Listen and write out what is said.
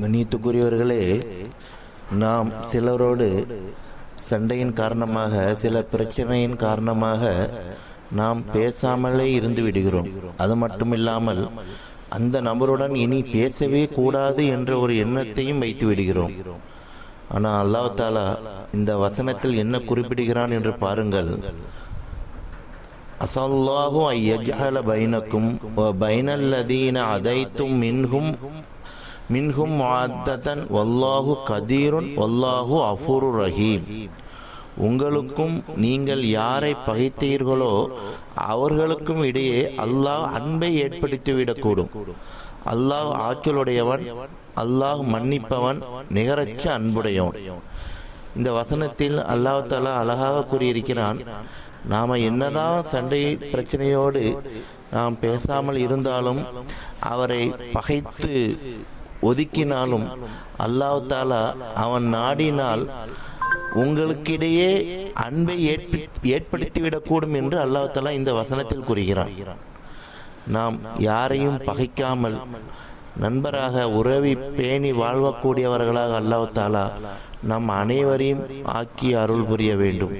கண்ணியத்துக்குரியவர்களே நாம் சிலரோடு சண்டையின் காரணமாக சில பிரச்சனையின் காரணமாக நாம் பேசாமலே இருந்து விடுகிறோம். அது மட்டுமில்லாமல் அந்த நபருடன் இனி பேசவே கூடாது என்ற ஒரு எண்ணத்தையும் வைத்து விடுகிறோம். ஆனால் அல்லாஹ் தாலா இந்த வசனத்தில் என்ன குறிப்பிடுகிறான் என்று பாருங்கள். அசல்லாஹு ஐயஜஹல பைனக்கும் பைனல்லதீன அதைத்தும் மின்ஹும் மின்ஹும் முஅத்ததன் வல்லாஹு கதீருன் வல்லாஹு அஃபூரு ரஹீம். உங்களுக்கும் நீங்கள் யாரை பகைத்தீர்களோ அவர்களுக்கும் இடையே அல்லாஹ் அன்பை ஏற்படுத்திவிடக்கூடும். அல்லாஹ் ஆற்றலுடையவன் அல்லாஹ் மன்னிப்பவன் நிகரற்ற அன்புடையவன். இந்த வசனத்தில் அல்லாஹ் தாலா அழகாக கூறியிருக்கிறான் நாம என்னதான் சண்டை பிரச்சனையோடு நாம் பேசாமல் இருந்தாலும் அவரை பகைத்து ஒதுக்கினாலும் அல்லாஹ் தாலா அவன் நாடினால் உங்களுக்கிடையே அன்பை ஏற்ப- ஏற்படுத்திவிடக்கூடும் என்று அல்லாஹாலா இந்த வசனத்தில் கூறுகிறான். நாம் யாரையும் பகைக்காமல் நண்பராக உறவி பேணி வாழ்வக்கூடியவர்களாக அல்லாஹாலா நம் அனைவரையும் ஆக்கி அருள் புரிய வேண்டும்.